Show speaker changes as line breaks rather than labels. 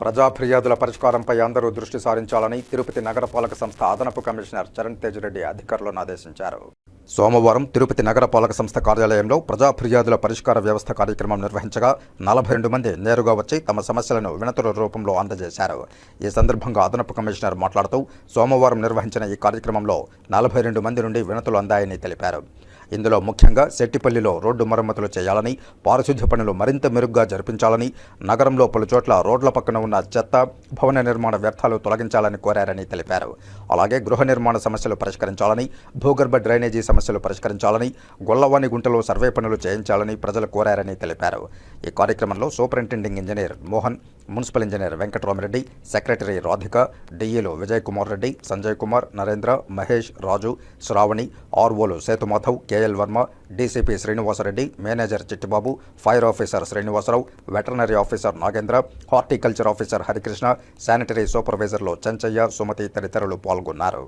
ప్రజా ఫిర్యాదుల పరిష్కారంపై అందరూ దృష్టి సారించాలని తిరుపతి నగరపాలక సంస్థ అదనపు కమిషనర్ చరణ్ తేజ్రెడ్డి అధికారులను ఆదేశించారు. సోమవారం తిరుపతి నగరపాలక సంస్థ కార్యాలయంలో ప్రజా ఫిర్యాదుల పరిష్కార వ్యవస్థ కార్యక్రమం నిర్వహించగా నలభై రెండు మంది నేరుగా వచ్చి తమ సమస్యలను వినతుల రూపంలో అందజేశారు. ఈ సందర్భంగా అదనపు కమిషనర్ మాట్లాడుతూ సోమవారం నిర్వహించిన ఈ కార్యక్రమంలో నలభై రెండు మంది నుండి వినతులు అందాయని తెలిపారు. ఇందులో ముఖ్యంగా సెట్టిపల్లిలో రోడ్డు మరమ్మతులు చేయాలని పారిశుధ్య పనులు మరింత మెరుగ్గా జరిపించాలని నగరంలో పలుచోట్ల రోడ్ల పక్కన ఉన్న చెత్త భవన నిర్మాణ వ్యర్థాలు తొలగించాలని కోరారని తెలిపారు. అలాగే గృహ నిర్మాణ సమస్యలు పరిష్కరించాలని భూగర్భ డ్రైనేజీ సమస్యలు పరిష్కరించాలని గొల్లవాణి గుంటలో సర్వే పనులు చేయించాలని ప్రజలు కోరారని తెలిపారు. ఈ కార్యక్రమంలో superintending engineer Mohan municipal engineer Venkataramareddy secretary Radhika డిఈలు Vijay Kumar Reddy Sanjay Kumar Narendra Mahesh Raju Sravani ఆర్ఓలు Sethumadhav K L Varma DCP Srinivasareddy manager Chittibabu fire officer Srinivasarao veterinary officer Nagendra horticulture officer Harikrishna sanitary సూపర్వైజర్లు Chenchaiah Sumathi తదితరులు పాల్గొన్నారు.